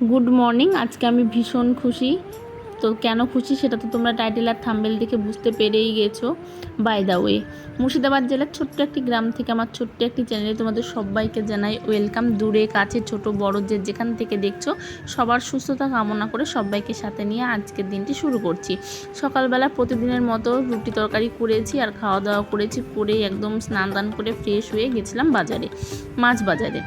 Good morning আজকে আমি ভীষণ খুশি। তো কেন খুশি সেটা তো তোমরা টাইটেল আর থাম্বেল দেখে বুঝতে পেরেই গেছো। বাই দ্য ওয়ে মুর্শিদাবাদ জেলার ছোট্ট একটি গ্রাম থেকে আমার ছোট্ট একটি চ্যানেলে তোমাদের সবাইকে জানাই ওয়েলকাম দূরে, কাছে, ছোট, বড়, যে যেখান থেকে দেখছ, সবার সুস্থতা কামনা করে সবাইকে সাথে নিয়ে আজকের দিনটি শুরু করছি। সকালবেলা প্রতিদিনের মতো রুটি তরকারি করেছি আর খাওয়া দাওয়া করেছি, করে একদম স্নান দান করে ফ্রেশ হয়ে গেছিলাম বাজারে, মাছ বাজারে।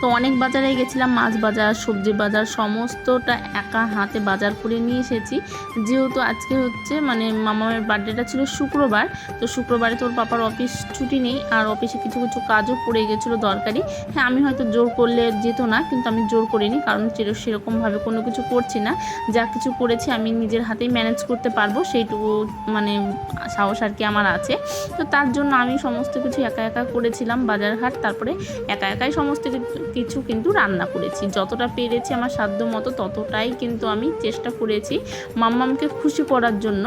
তো অনেক বাজারে গেছিলাম, মাছ বাজার, সবজি বাজার, সমস্তটা একা হাতে বাজার করে নিয়ে এসেছি। যেহেতু আজকে হচ্ছে মানে মামার বার্থডেটা ছিল শুক্রবার, তো শুক্রবারে তোর পাপার অফিস ছুটি নেই, আর অফিসে কিছু কিছু কাজও পড়ে গেছিল দরকারি। হ্যাঁ আমি হয়তো জোর করলে যেত না, কিন্তু আমি জোর করিনি, কারণ সের- সেরকমভাবে কোনো কিছু করছি না। যা কিছু করেছি আমি নিজের হাতেই ম্যানেজ করতে পারব, সেইটুকু মানে সাহস আর কি আমার আছে। তো তার জন্য আমি সমস্ত কিছু একা একা করেছিলাম বাজারঘাট তারপরে একা একাই সমস্ত কিছু- কিছু কিন্তু রান্না করেছি। যতটা পেরেছি আমার সাধ্য মতো ততটাই কিন্তু আমি চেষ্টা করেছি মাম্মামকে খুশি করার জন্য।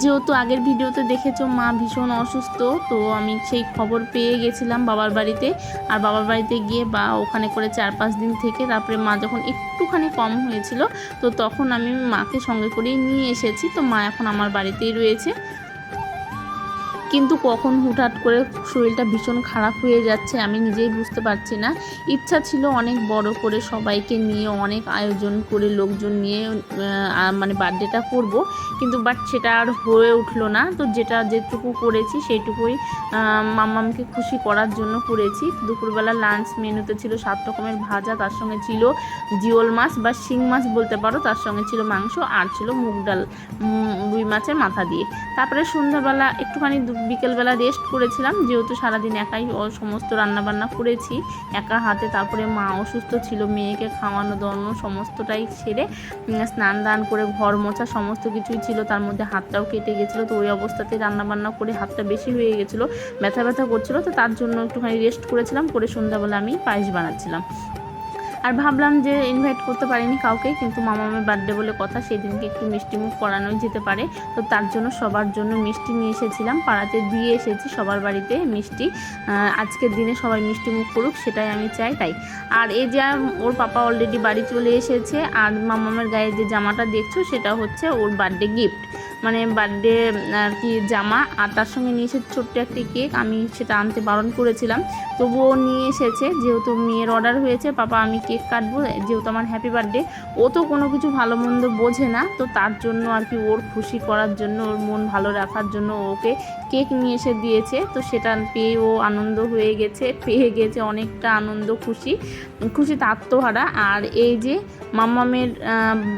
যেহেতু আগের ভিডিওতে দেখেছ, মা ভীষণ অসুস্থ, তো আমি সেই খবর পেয়ে গেছিলাম বাবার বাড়িতে। আর বাবার বাড়িতে গিয়ে বা ওখানে করে চার পাঁচ দিন থেকে তারপরে মা যখন একটুখানি কম হয়েছিল, তো তখন আমি মাকে সঙ্গে করেই নিয়ে এসেছি। তো মা এখন আমার বাড়িতেই রয়েছে। কিন্তু কখন হুটহাট করে শরীরটা ভীষণ খারাপ হয়ে যাচ্ছে আমি নিজেই বুঝতে পারছি না। ইচ্ছা ছিল অনেক বড় করে সবাইকে নিয়ে, অনেক আয়োজন করে লোকজন নিয়ে মানে বার্থডেটা করব। কিন্তু বাট সেটা আর হয়ে উঠল না। তো যেটা যেটুকু করেছি সেইটুকুই মামামকে খুশি করার জন্য করেছি। দুপুরবেলা লাঞ্চ মেনুতে ছিল সাত রকমের ভাজা, তার সঙ্গে ছিল জিওল মাছ বা শিং মাছ বলতে পারো। তার সঙ্গে ছিল মাংস আর ছিল মুগ ডাল রুই মাছের মাথা দিয়ে। তারপরে সন্ধ্যাবেলা একটুখানি বিকেলবেলা রেস্ট করেছিলাম যেহেতু সারাদিন একাই সমস্ত রান্নাবান্না করেছি একা হাতে তারপরে মা অসুস্থ ছিল মেয়েকে খাওয়ানো দাওয়ানো সমস্তটাই উম, স্নান দান করে ঘর মোছা সমস্ত কিছুই ছিল তার মধ্যে হাতটাও কেটে গেছিল তো ওই অবস্থাতে রান্নাবান্না করে হাতটা বেশি হয়ে গেছিল ব্যথা ব্যথা করছিল তো তার জন্য একটুখানি রেস্ট করেছিলাম করে সন্ধ্যাবেলা আমি পায়েস বানাচ্ছিলাম। আর ভাবলাম যে ইনভাইট করতে পারিনি কাউকে, কিন্তু মামামের বার্থডে বলে কথা সেই দিনকে একটু মিষ্টি মুখ করানোই যেতে পারে। তো তার জন্য সবার জন্য মিষ্টি নিয়ে এসেছিলাম, পাড়াতে দিয়ে এসেছি সবার বাড়িতে মিষ্টি। আজকের দিনে সবাই মিষ্টি মুখ করুক, সেটাই আমি চাই তাই। আর এই যে ওর পাপা অলরেডি বাড়ি চলে এসেছে, আর মামামের গায়ে যে জামাটা দেখছ, সেটা হচ্ছে ওর বার্থডে গিফট মানে বার্থডে আর কি জামা, আর তার সঙ্গে নিয়ে এসেছে ছোট্ট একটি কেক আমি সেটা আনতে বারণ করেছিলাম। তবুও নিয়ে এসেছে, যেহেতু মেয়ের অর্ডার হয়েছে, পাপা আমি কেক কাটবো, যেহেতু আমার হ্যাপি বার্থডে ও তো কোনো কিছু ভালো মন্দ বোঝে না, তো তার জন্য আর কি ওর খুশি করার জন্য, ওর মন ভালো রাখার জন্য ওকে কেক নিয়ে এসে দিয়েছে। তো সেটা পেয়ে ও আনন্দ হয়ে গেছে, পেয়ে গেছে অনেকটা আনন্দ, খুশি। খুশিতে আত্মহারা। আর এই যে মাম্মামের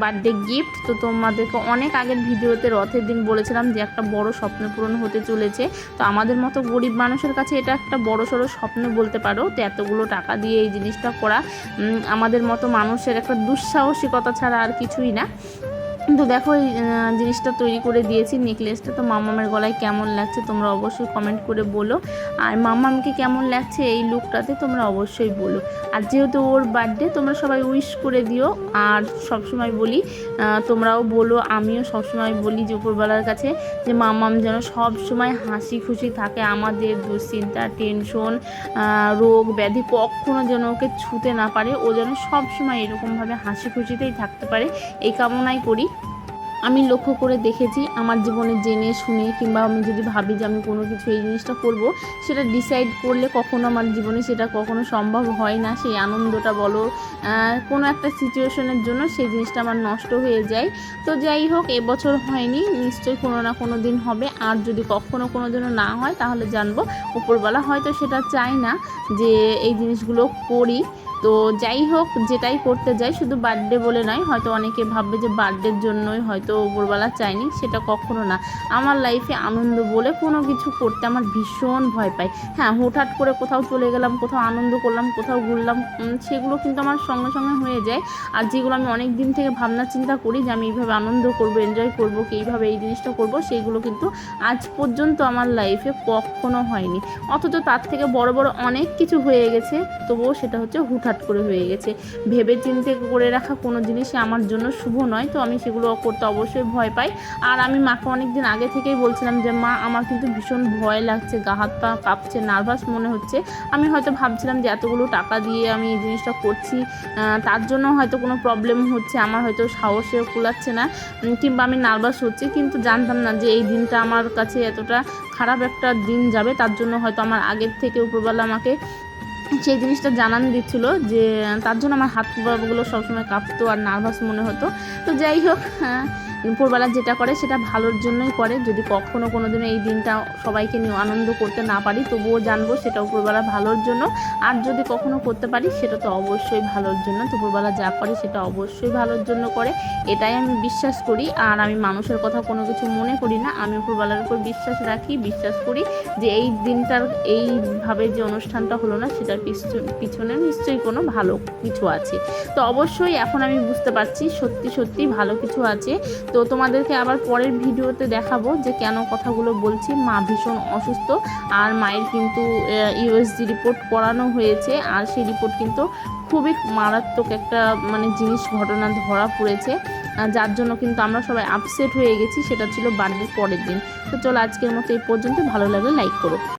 বার্থডে গিফট তো তোমাদেরকে অনেক আগের ভিডিওতে রথের দিন বলেছিলাম যে একটা বড় স্বপ্ন পূরণ হতে চলেছে। তো আমাদের মতো গরিব মানুষের কাছে এটা একটা বড় সড়ো স্বপ্ন বলতে পারো। তো এতগুলো টাকা দিয়ে এই জিনিসটা করা আমাদের মতো মানুষের একটা দুঃসাহসিকতা ছাড়া আর কিছুই না। তো দেখো এই জিনিসটা তৈরি করে দিয়েছি নেকলেসটা তো মামামের গলায় কেমন লাগছে তোমরা অবশ্যই কমেন্ট করে বলো। আর মামামকে কেমন লাগছে এই লুকটাতে তোমরা অবশ্যই বলো। আর যেহেতু ওর বার্থডে তোমরা সবাই উইশ করে দিও। আর সবসময় বলি তোমরাও বলো, আমিও সবসময় বলি যে উপরবেলার কাছে যে মামাম যেন সব সময় হাসি খুশি থাকে। আমাদের দুশ্চিন্তা টেনশন রোগ, ব্যাধি কখনো যেন ওকে ছুতে না পারে। ও যেন সব সময় এরকমভাবে হাসি খুশিতেই থাকতে পারে। এই কামনাই করি। আমি লক্ষ্য করে দেখেছি, আমার জীবনে জেনে শুনে কিংবা আমি যদি ভাবি যে আমি কোনো কিছু এই জিনিসটা করব, সেটা ডিসাইড করলে কখনো আমার জীবনে সেটা কখনো সম্ভব হয় না। সেই আনন্দটা বলো কোনো একটা সিচুয়েশনের জন্য সেই জিনিসটা আমার নষ্ট হয়ে যায়। তো যাই হোক, এবছর হয়নি, নিশ্চয়ই কোনো না কোনো দিন হবে। আর যদি কখনো কোনো দিনও না হয়, তাহলে জানব। উপরবেলা হয়তো সেটা চাই না যে এই জিনিসগুলো করি। তো যাই হোক, যেটাই করতে যাই, শুধু বার্থডে বলে নয়, হয়তো অনেকে ভাববে যে বার্থডের জন্যই হয়তো উপরবেলা চাইনি সেটা কখনো না। আমার লাইফে আনন্দ বলে কোনো কিছু করতে আমার ভীষণ ভয় পাই। হ্যাঁ হুটহাট করে কোথাও চলে গেলাম, কোথাও আনন্দ করলাম, কোথাও ঘুরলাম সেগুলো কিন্তু আমার সঙ্গে সঙ্গে হয়ে যায়। আর যেগুলো আমি অনেক দিন থেকে ভাবনা চিন্তা করি যে আমি এইভাবে আনন্দ করব এনজয় করব, কি এইভাবে এই জিনিসটা করব সেইগুলো কিন্তু আজ পর্যন্ত আমার লাইফে কখনো হয়নি। অথচ তার থেকে বড় বড় অনেক কিছু হয়ে গেছে, তবুও সেটা হচ্ছে হুটহাট হুটহাট করে হয়ে গেছে। ভেবে চিন্তে করে রাখা কোনো জিনিসই আমার জন্য শুভ নয়, তো আমি সেগুলো করতে অবশ্যই ভয় পাই। আর আমি মাকে অনেক দিন আগে থেকেই বলছিলাম যে, মা, আমার কিন্তু ভীষণ ভয় লাগছে, গা হাত পা কাঁপছে নার্ভাস মনে হচ্ছে। আমি হয়তো ভাবছিলাম যে, এতগুলো টাকা দিয়ে আমি এই জিনিসটা করছি তার জন্য হয়তো কোনো প্রবলেম হচ্ছে, আমার হয়তো সাহসে কুলাচ্ছে না কিংবা আমি নার্ভাস হচ্ছি। কিন্তু জানতাম না যে, এই দিনটা আমার কাছে এতটা খারাপ একটা দিন যাবে, তার জন্য হয়তো আমার আগের থেকে উপরবেলা আমাকে সেই জিনিসটা জানান দিচ্ছিল যে তার জন্য আমার হাত পাগুলো সবসময় কাঁপতো আর নার্ভাস মনে হতো। তো যাই হোক হ্যাঁ, উপরবেলা যেটা করে সেটা ভালোর জন্যই করে। যদি কখনও কোনো দিন এই দিনটা সবাইকে নিয়ে আনন্দ করতে না পারি তবুও জানব সেটা উপরবেলা ভালোর জন্য। আর যদি কখনো করতে পারি সেটা তো অবশ্যই ভালোর জন্য। তো উপরবেলা যা করে সেটা অবশ্যই ভালোর জন্য করে। এটাই আমি বিশ্বাস করি। আর আমি মানুষের কথা কোনো কিছু মনে করি না। আমি উপরবেলার উপর বিশ্বাস রাখি বিশ্বাস করি যে এই দিনটার এইভাবে যে অনুষ্ঠানটা হলো না সেটার পিছ- পিছনে নিশ্চয়ই কোনো ভালো কিছু আছে। তো অবশ্যই এখন আমি বুঝতে পারছি সত্যি সত্যি ভালো কিছু আছে। তো তোমাদেরকে আবার পরের ভিডিওতে দেখাবো যে কেন কথাগুলো বলছি। মা ভীষণ অসুস্থ আর মায়ের কিন্তু ইউএসজি রিপোর্ট করানো হয়েছে আর সেই রিপোর্ট কিন্তু খুবই মারাত্মক একটা মানে জিনিস ঘটনা ধরা পড়েছে। যার জন্য কিন্তু আমরা সবাই আপসেট হয়ে গেছি। সেটা ছিল বার্থডের পরের দিন। তো চলো আজকের মতো এই পর্যন্ত। ভালো লাগলে লাইক করো।